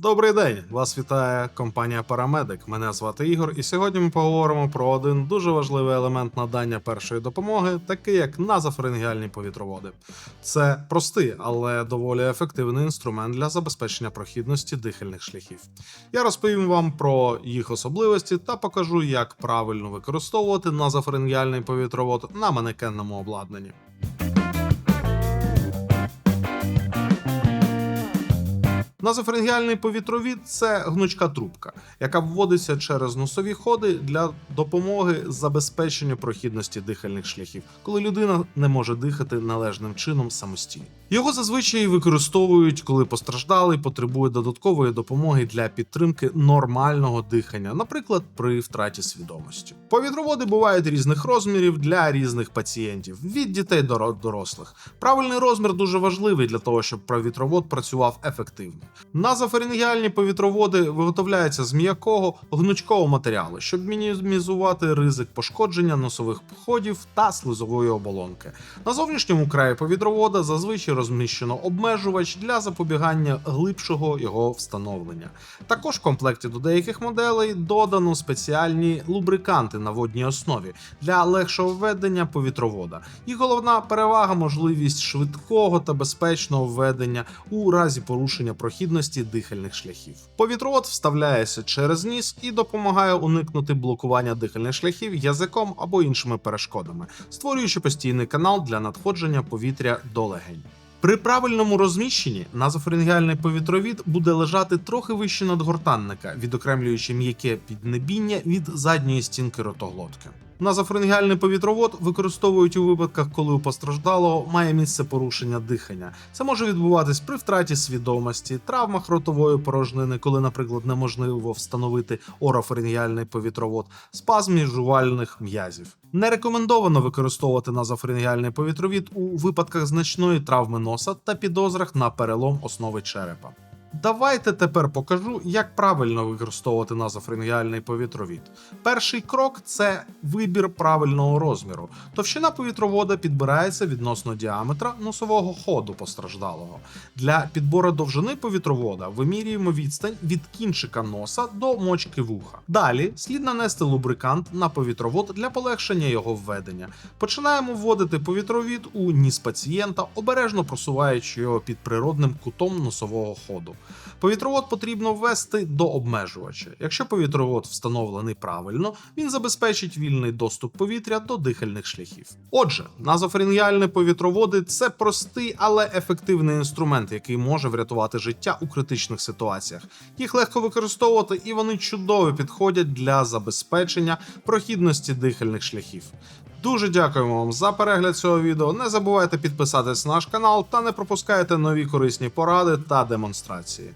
Добрий день! Вас вітає компанія Парамедик. Мене звати Ігор, і сьогодні ми поговоримо про один дуже важливий елемент надання першої допомоги, такий як назофарингеальні повітроводи. Це простий, але доволі ефективний інструмент для забезпечення прохідності дихальних шляхів. Я розповім вам про їх особливості та покажу, як правильно використовувати назофарингеальний повітровод на манекенному обладнанні. Назофарингеальний повітровід це гнучка трубка, яка вводиться через носові ходи для допомоги забезпеченню прохідності дихальних шляхів, коли людина не може дихати належним чином самостійно. Його зазвичай використовують, коли постраждалий потребує додаткової допомоги для підтримки нормального дихання, наприклад, при втраті свідомості. Повітроводи бувають різних розмірів для різних пацієнтів, від дітей до дорослих. Правильний розмір дуже важливий для того, щоб повітровод працював ефективно. Назофарингеальні повітроводи виготовляються з м'якого гнучкого матеріалу, щоб мінімізувати ризик пошкодження носових ходів та слизової оболонки. На зовнішньому краї повітровода зазвичай розміщено обмежувач для запобігання глибшого його встановлення. Також в комплекті до деяких моделей додано спеціальні лубриканти на водній основі для легшого введення повітровода. І головна перевага можливість швидкого та безпечного введення у разі порушення прохідності дихальних шляхів. Повітровод вставляється через ніс і допомагає уникнути блокування дихальних шляхів язиком або іншими перешкодами, створюючи постійний канал для надходження повітря до легень. При правильному розміщенні назофарингеальний повітровід буде лежати трохи вище надгортанника, відокремлюючи м'яке піднебіння від задньої стінки ротоглотки. Назофарингеальний повітровод використовують у випадках, коли у постраждалого має місце порушення дихання. Це може відбуватись при втраті свідомості, травмах ротової порожнини, коли, наприклад, неможливо встановити орофарингеальний повітровод, спазмі жувальних м'язів. Не рекомендовано використовувати назофарингеальний повітровід у випадках значної травми носа та підозрах на перелом основи черепа. Давайте тепер покажу, як правильно використовувати назофарингеальний повітровід. Перший крок це вибір правильного розміру. Товщина повітровода підбирається відносно діаметра носового ходу постраждалого. Для підбору довжини повітровода вимірюємо відстань від кінчика носа до мочки вуха. Далі слід нанести лубрикант на повітровод для полегшення його введення. Починаємо вводити повітровід у ніс пацієнта, обережно просуваючи його під природним кутом носового ходу. Повітровод потрібно ввести до обмежувача. Якщо повітровод встановлений правильно, він забезпечить вільний доступ повітря до дихальних шляхів. Отже, назофарингеальні повітроводи це простий, але ефективний інструмент, який може врятувати життя у критичних ситуаціях. Їх легко використовувати і вони чудово підходять для забезпечення прохідності дихальних шляхів. Дуже дякуємо вам за перегляд цього відео. Не забувайте підписатись на наш канал та не пропускайте нові корисні поради та демонстрації.